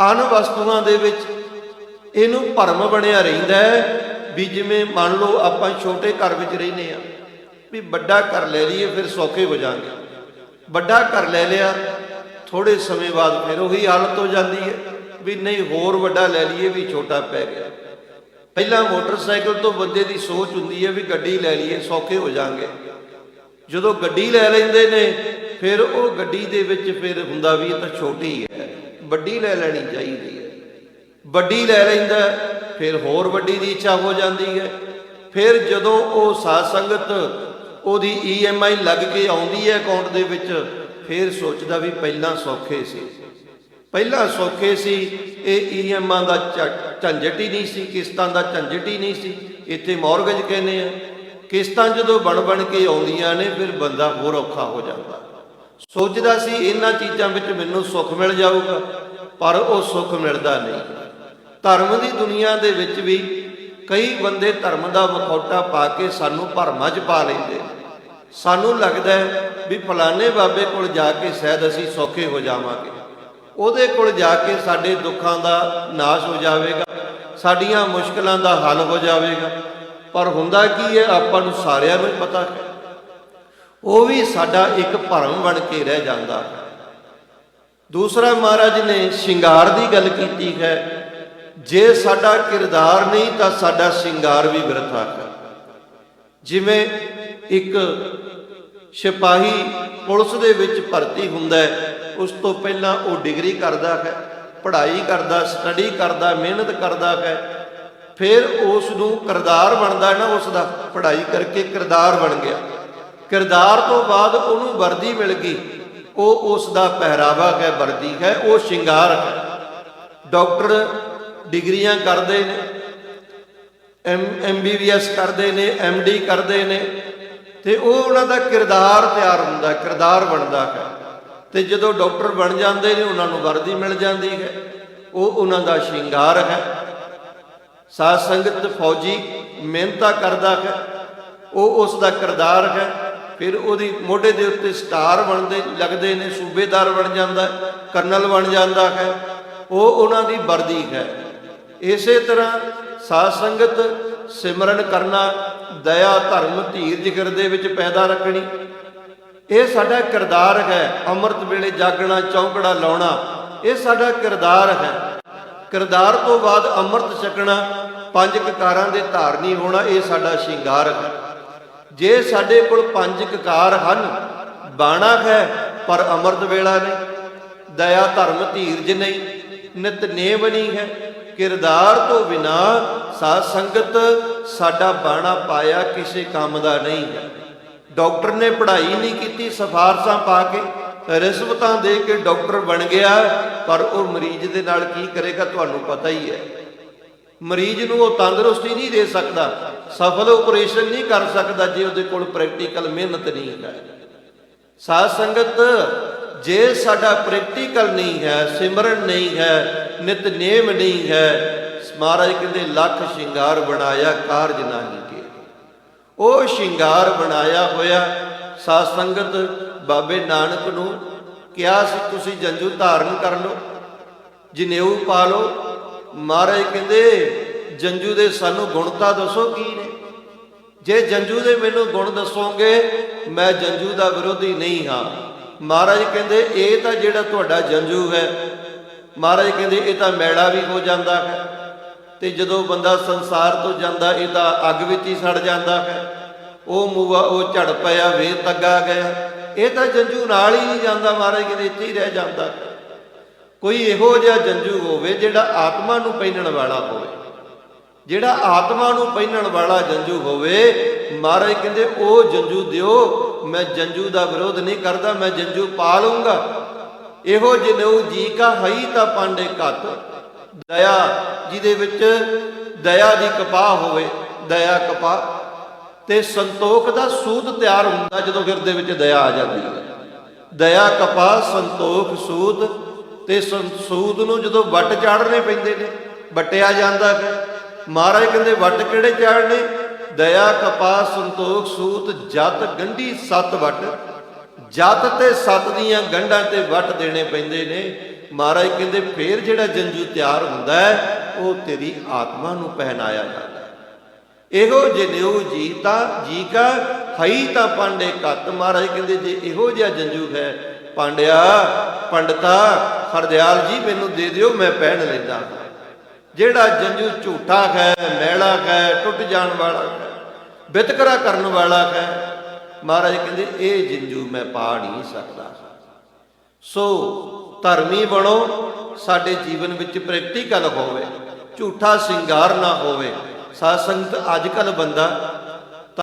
ਅਣ ਵਸਤੂਆਂ ਦੇ ਵਿੱਚ ਇਹਨੂੰ ਭਰਮ ਬਣਿਆ ਰਹਿੰਦਾ ਹੈ ਵੀ ਜਿਵੇਂ ਮੰਨ ਲਓ ਆਪਾਂ ਛੋਟੇ ਘਰ ਵਿੱਚ ਰਹਿੰਦੇ ਆ ਵੀ ਵੱਡਾ ਘਰ ਲੈ ਲਈਏ, ਫਿਰ ਸੌਖੇ ਹੋ ਜਾਾਂਗੇ ਵੱਡਾ ਘਰ ਲੈ ਲਿਆ ਥੋੜੇ ਸਮੇਂ ਬਾਅਦ ਫਿਰ ਉਹੀ ਹਾਲਤ ਹੋ ਜਾਂਦੀ ਹੈ ਵੀ ਨਹੀਂ ਹੋਰ ਵੱਡਾ ਲੈ ਲਈਏ ਵੀ ਛੋਟਾ ਪੈ ਗਿਆ। ਪਹਿਲਾਂ ਮੋਟਰਸਾਈਕਲ ਤੋਂ ਬੰਦੇ ਦੀ ਸੋਚ ਹੁੰਦੀ ਹੈ ਵੀ ਗੱਡੀ ਲੈ ਲਈਏ, ਸੌਖੇ ਹੋ ਜਾਾਂਗੇ ਜਦੋਂ ਗੱਡੀ ਲੈ ਲੈਂਦੇ ਨੇ, ਫਿਰ ਉਹ ਗੱਡੀ ਦੇ ਵਿੱਚ ਫਿਰ ਹੁੰਦਾ ਵੀ ਇਹ ਤਾਂ ਛੋਟੀ ਹੈ। ਵੱਡੀ ਲੈ ਲੈਣੀ ਚਾਹੀਦੀ ਹੈ। ਵੱਡੀ ਲੈ ਲੈਂਦਾ ਫਿਰ ਹੋਰ ਵੱਡੀ ਦੀ ਇੱਛਾ ਹੋ ਜਾਂਦੀ ਹੈ। ਫਿਰ ਜਦੋਂ ਉਹ ਸਾਧ ਸੰਗਤ ਉਹਦੀ ਈਐਮਆਈ ਲੱਗ ਕੇ ਆਉਂਦੀ ਹੈ ਅਕਾਊਂਟ ਦੇ ਵਿੱਚ, ਫਿਰ ਸੋਚਦਾ ਵੀ ਪਹਿਲਾਂ ਸੌਖੇ ਸੀ। ਪਹਿਲਾਂ ਸੌਖੇ ਸੀ, ਇਹ ਈਐਮਆਂ ਦਾ ਝੰਜਟ ਹੀ ਨਹੀਂ ਸੀ, ਕਿਸ਼ਤਾਂ ਦਾ ਝੰਜਟ ਹੀ ਨਹੀਂ ਸੀ। ਇੱਥੇ ਮੌਰਗੇਜ ਕਹਿੰਦੇ ਆ, ਕਿਸ਼ਤਾਂ ਜਦੋਂ ਬਣ ਬਣ ਕੇ ਆਉਂਦੀਆਂ ਨੇ, ਫਿਰ ਬੰਦਾ ਹੋਰ ਔਖਾ ਹੋ ਜਾਂਦਾ। ਸੋਚਦਾ ਸੀ ਇਹਨਾਂ ਚੀਜ਼ਾਂ ਵਿੱਚ ਮੈਨੂੰ ਸੁੱਖ ਮਿਲ ਜਾਊਗਾ। ਪਰ ਉਹ ਸੁੱਖ ਮਿਲਦਾ ਨਹੀਂ। ਧਰਮ ਦੀ ਦੁਨੀਆ ਦੇ ਵਿੱਚ ਵੀ ਕਈ ਬੰਦੇ ਧਰਮ ਦਾ ਮਖੌਟਾ ਪਾ ਕੇ ਸਾਨੂੰ ਭਰਮਾਂ 'ਚ ਪਾ ਲੈਂਦੇ। ਸਾਨੂੰ ਲੱਗਦਾ ਹੈ ਵੀ ਫਲਾਣੇ ਬਾਬੇ ਕੋਲ ਜਾ ਕੇ ਸ਼ਾਇਦ ਅਸੀਂ ਸੌਖੇ ਹੋ ਜਾਵਾਂਗੇ। ਉਹਦੇ ਕੋਲ ਜਾ ਕੇ ਸਾਡੇ ਦੁੱਖਾਂ ਦਾ ਨਾਸ਼ ਹੋ ਜਾਵੇਗਾ, ਸਾਡੀਆਂ ਮੁਸ਼ਕਲਾਂ ਦਾ ਹੱਲ ਹੋ ਜਾਵੇਗਾ। ਪਰ ਹੁੰਦਾ ਕੀ ਹੈ, ਆਪਾਂ ਨੂੰ ਸਾਰਿਆਂ ਨੂੰ ਪਤਾ ਹੈ। ਉਹ ਵੀ ਸਾਡਾ ਇੱਕ ਭਰਮ ਬਣ ਕੇ ਰਹਿ ਜਾਂਦਾ ਹੈ। ਦੂਸਰਾ ਮਹਾਰਾਜ ਨੇ ਸ਼ਿੰਗਾਰ ਦੀ ਗੱਲ ਕੀਤੀ ਹੈ, ਜੇ ਸਾਡਾ ਕਿਰਦਾਰ ਨਹੀਂ ਤਾਂ ਸਾਡਾ ਸ਼ਿੰਗਾਰ ਵੀ ਵਿਰਥਾ ਹੈ ਜਿਵੇਂ ਇੱਕ ਸਿਪਾਹੀ ਪੁਲਿਸ ਦੇ ਵਿੱਚ ਭਰਤੀ ਹੁੰਦਾ ਹੈ, ਉਸ ਤੋਂ ਪਹਿਲਾਂ ਉਹ ਡਿਗਰੀ ਕਰਦਾ ਹੈ, ਪੜ੍ਹਾਈ ਕਰਦਾ, ਸਟੱਡੀ ਕਰਦਾ, ਮਿਹਨਤ ਕਰਦਾ ਹੈ, ਫਿਰ ਉਸ ਨੂੰ ਕਿਰਦਾਰ ਬਣਦਾ ਨਾ ਉਸ ਦਾ, ਪੜ੍ਹਾਈ ਕਰਕੇ ਕਿਰਦਾਰ ਬਣ ਗਿਆ। ਕਿਰਦਾਰ ਤੋਂ ਬਾਅਦ ਉਹਨੂੰ ਵਰਦੀ ਮਿਲ ਗਈ। ਉਹ ਉਸ ਦਾ ਪਹਿਰਾਵਾ ਹੈ, ਵਰਦੀ ਹੈ, ਉਹ ਸ਼ਿੰਗਾਰ ਹੈ। ਡਾਕਟਰ ਡਿਗਰੀਆਂ ਕਰਦੇ ਨੇ, ਐਮ ਐਮਬੀਬੀਐਸ ਕਰਦੇ ਨੇ ਐਮਡੀ ਕਰਦੇ ਨੇ ਤੇ ਉਹ ਉਹਨਾਂ ਦਾ ਕਿਰਦਾਰ ਤਿਆਰ ਹੁੰਦਾ ਕਿਰਦਾਰ ਬਣਦਾ ਹੈ। ਤੇ ਜਦੋਂ ਡਾਕਟਰ ਬਣ ਜਾਂਦੇ ਨੇ, ਉਹਨਾਂ ਨੂੰ ਵਰਦੀ ਮਿਲ ਜਾਂਦੀ ਹੈ। ਉਹ ਉਹਨਾਂ ਦਾ ਸ਼ਿੰਗਾਰ ਹੈ। ਸਾਧ ਸੰਗਤ ਫੌਜੀ ਮਿਹਨਤਾਂ ਕਰਦਾ ਹੈ। ਉਹ ਉਸ ਦਾ ਕਿਰਦਾਰ ਹੈ। ਫਿਰ ਉਹਦੀ ਮੋਢੇ ਦੇ ਉੱਤੇ ਸਟਾਰ ਬਣਦੇ, ਲੱਗਦੇ ਨੇ, ਸੂਬੇਦਾਰ ਬਣ ਜਾਂਦਾ, ਕਰਨਲ ਬਣ ਜਾਂਦਾ ਹੈ। ਉਹ ਉਹਨਾਂ ਦੀ ਵਰਦੀ ਹੈ। ਇਸੇ ਤਰ੍ਹਾਂ ਸਾਧ ਸੰਗਤ ਸਿਮਰਨ ਕਰਨਾ, ਦਇਆ, ਧਰਮ ਧੀਰਜ ਹਿਰਦੇ ਵਿੱਚ ਪੈਦਾ ਰੱਖਣੀ, ਇਹ ਸਾਡਾ ਕਿਰਦਾਰ ਹੈ। ਅੰਮ੍ਰਿਤ ਵੇਲੇ ਜਾਗਣਾ, ਚੌਂਕੜਾ ਲਾਉਣਾ, ਇਹ ਸਾਡਾ ਕਿਰਦਾਰ ਹੈ। ਕਿਰਦਾਰ ਤੋਂ ਬਾਅਦ ਅੰਮ੍ਰਿਤ ਛਕਣਾ, ਪੰਜ ਕਕਾਰਾਂ ਦੇ ਧਾਰਨੀ ਹੋਣਾ, ਇਹ ਸਾਡਾ ਸ਼ਿੰਗਾਰ ਹੈ। ਜੇ ਸਾਡੇ ਕੋਲ ਪੰਜ ਕਕਾਰ ਹਨ, ਬਾਣਾ ਹੈ, ਪਰ ਅੰਮ੍ਰਿਤ ਵੇਲਾ ਨਹੀਂ। ਦਇਆ ਧਰਮ ਧੀਰਜ ਨਹੀਂ ਨਿਤਨੇਮ ਨਹੀਂ ਹੈ। ਕਿਰਦਾਰ ਤੋਂ ਬਿਨਾ ਸਾਧ ਸੰਗਤ ਸਾਡਾ ਬਾਣਾ ਪਾਇਆ ਕਿਸੇ ਕੰਮ ਦਾ ਨਹੀਂ। ਹੈ ਡਾਕਟਰ ਨੇ ਪੜ੍ਹਾਈ ਨਹੀਂ ਕੀਤੀ, ਸਿਫਾਰਸ਼ਾਂ ਪਾ ਕੇ, ਰਿਸ਼ਵਤਾਂ ਦੇ ਕੇ ਡਾਕਟਰ ਬਣ ਗਿਆ, ਪਰ ਉਹ ਮਰੀਜ਼ ਦੇ ਨਾਲ ਕੀ ਕਰੇਗਾ, ਤੁਹਾਨੂੰ ਪਤਾ ਹੀ ਹੈ। ਮਰੀਜ਼ ਨੂੰ ਉਹ ਤੰਦਰੁਸਤੀ ਨਹੀਂ ਦੇ ਸਕਦਾ। ਸਫਲ ਆਪਰੇਸ਼ਨ ਨਹੀਂ ਕਰ ਸਕਦਾ ਜੇ ਉਹਦੇ ਕੋਲ ਪ੍ਰੈਕਟੀਕਲ ਮਿਹਨਤ ਨਹੀਂ ਹੈ। ਸਾਧ ਸੰਗਤ, ਜੇ ਸਾਡਾ ਪ੍ਰੈਕਟੀਕਲ ਨਹੀਂ ਹੈ, ਸਿਮਰਨ ਨਹੀਂ ਹੈ ਨਿਤਨੇਮ ਨਹੀਂ ਹੈ, ਮਹਾਰਾਜ ਕਹਿੰਦੇ ਲੱਖ ਸ਼ਿੰਗਾਰ ਬਣਾਇਆ ਕਾਰਜ ਨਹੀਂ ਕੇ। ਉਹ ਸ਼ਿੰਗਾਰ ਬਣਾਇਆ ਹੋਇਆ ਸਾਧ ਸੰਗਤ ਬਾਬੇ ਨਾਨਕ ਨੂੰ ਕਿਹਾ ਸੀ, ਤੁਸੀਂ ਜੰਜੂ ਧਾਰਨ ਕਰ ਲਓ, ਜਨੇਊ ਪਾ ਲਓ। ਮਹਾਰਾਜ ਕਹਿੰਦੇ ਜੰਜੂ ਦੇ ਸਾਨੂੰ ਗੁਣ ਤਾਂ ਦੱਸੋ ਕੀ ਨੇ? ਜੇ ਜੰਜੂ ਦੇ ਮੈਨੂੰ ਗੁਣ ਦੱਸੋਗੇ, ਮੈਂ ਜੰਜੂ ਦਾ ਵਿਰੋਧੀ ਨਹੀਂ ਹਾਂ। ਮਹਾਰਾਜ ਕਹਿੰਦੇ, ਇਹ ਤਾਂ ਜਿਹੜਾ ਤੁਹਾਡਾ ਜੰਜੂ ਹੈ। ਮਹਾਰਾਜ ਕਹਿੰਦੇ, ਇਹ ਤਾਂ ਮੈਲਾ ਵੀ ਹੋ ਜਾਂਦਾ ਹੈ। ਤੇ ਜਦੋਂ ਬੰਦਾ ਸੰਸਾਰ ਤੋਂ ਜਾਂਦਾ, ਇਹ ਤਾਂ ਅੱਗ ਵਿੱਚ ਹੀ ਸੜ ਜਾਂਦਾ ਹੈ। ਉਹ ਮੂਆ ਉਹ ਝੜ ਪਿਆ ਵੇ ਤੱਗਾ ਗਿਆ। ਇਹ ਤਾਂ ਜੰਜੂ ਨਾਲ ਹੀ ਨਹੀਂ ਜਾਂਦਾ, ਮਹਾਰਾਜ ਕਹਿੰਦੇ, ਇੱਥੇ ਹੀ ਰਹਿ ਜਾਂਦਾ ਹੈ। ਕੋਈ ਇਹੋ ਜਿਹਾ ਜੰਜੂ ਹੋਵੇ, ਜਿਹੜਾ ਆਤਮਾ ਨੂੰ ਪਹਿਨਣ ਵਾਲਾ ਹੋਵੇ। ਜਿਹੜਾ ਆਤਮਾ ਨੂੰ ਪਹਿਨਣ ਵਾਲਾ ਜੰਜੂ ਹੋਵੇ, ਮਹਾਰਾਜ ਕਹਿੰਦੇ, ਉਹ ਜੰਜੂ ਦਿਓ, ਮੈਂ ਜੰਜੂ ਦਾ ਵਿਰੋਧ ਨਹੀਂ ਕਰਦਾ, ਮੈਂ ਜੰਜੂ ਪਾ ਲਊਂਗਾ। ਇਹੋ ਜਨਉ ਜੀ ਕਾ ਹਈ ਤਾਂ ਪਾਂਡੇ ਘਤ। ਦਇਆ ਜਿਹਦੇ ਵਿੱਚ ਦਇਆ ਦੀ ਕਪਾਹ ਹੋਵੇ, ਦਇਆ ਕਪਾਹ। ਤੇ ਸੰਤੋਖ ਦਾ ਸੂਤ ਤਿਆਰ ਹੁੰਦਾ ਜਦੋਂ ਹਿਰਦੇ ਵਿੱਚ ਦਇਆ ਆ ਜਾਂਦੀ ਹੈ। ਦਇਆ, ਕਪਾਹ, ਸੰਤੋਖ, ਸੂਤ ਤੇ ਸੰ- ਸੂਦ ਨੂੰ ਜਦੋਂ ਵੱਟ ਚਾੜਨੇ ਪੈਂਦੇ ਨੇ, ਵਟਿਆ ਜਾਂਦਾ ਹੈ। ਮਹਾਰਾਜ ਕਹਿੰਦੇ, ਵੱਟ ਕਿਹੜੇ ਚਾੜਨੇ ਦਇਆ ਕਪਾ ਸੰਤੋਖ, ਸੂਤ, ਜਤ, ਗੰਢੀ, ਸਤ ਵੱਟ। ਜਤ ਤੇ ਸਤ ਦੀਆਂ ਗੰਢਾਂ ਤੇ ਵੱਟ ਦੇਣੇ ਪੈਂਦੇ ਨੇ। ਮਹਾਰਾਜ ਕਹਿੰਦੇ, ਫੇਰ ਜਿਹੜਾ ਜੰਜੂ ਤਿਆਰ ਹੁੰਦਾ ਹੈ, ਉਹ ਤੇਰੀ ਆਤਮਾ ਨੂੰ ਪਹਿਨਾਇਆ ਜਾਂਦਾ ਹੈ। ਇਹੋ ਜਨੇਊ ਜੀ ਤਾਂ ਜੀ ਕਾ, ਹਈ ਤਾਂ ਪਾਂਡੇ ਕੱਤ ਮਹਾਰਾਜ ਕਹਿੰਦੇ, ਜੇ ਇਹੋ ਜਿਹਾ ਜੰਜੂ ਹੈ, ਪਾਂਡਿਆ, ਪੰਡਤਾ, ਹਰਦਿਆਲ ਜੀ ਮੈਨੂੰ ਦੇ ਦਿਓ, ਮੈਂ ਪਹਿਨ ਲੈਂਦਾ ਹਾਂ। ਜਿਹੜਾ ਜੰਜੂ ਝੂਠਾ ਹੈ ਮੈਲਾ ਹੈ ਟੁੱਟ ਜਾਣ ਵਾਲਾ ਹੈ ਬਿਤਕਰਾ ਕਰਨ ਵਾਲਾ ਹੈ ਮਹਾਰਾਜ ਕਹਿੰਦੇ, ਇਹ ਜੰਜੂ ਮੈਂ ਪਾ ਨਹੀਂ ਸਕਦਾ। ਸੋ ਧਰਮੀ ਬਣੋ, ਸਾਡੇ ਜੀਵਨ ਵਿੱਚ ਪ੍ਰੈਕਟੀਕਲ ਹੋਵੇ, ਝੂਠਾ ਸ਼ਿੰਗਾਰ ਨਾ ਹੋਵੇ। ਸਾਧ ਸੰਗਤ ਅੱਜ ਕੱਲ ਬੰਦਾ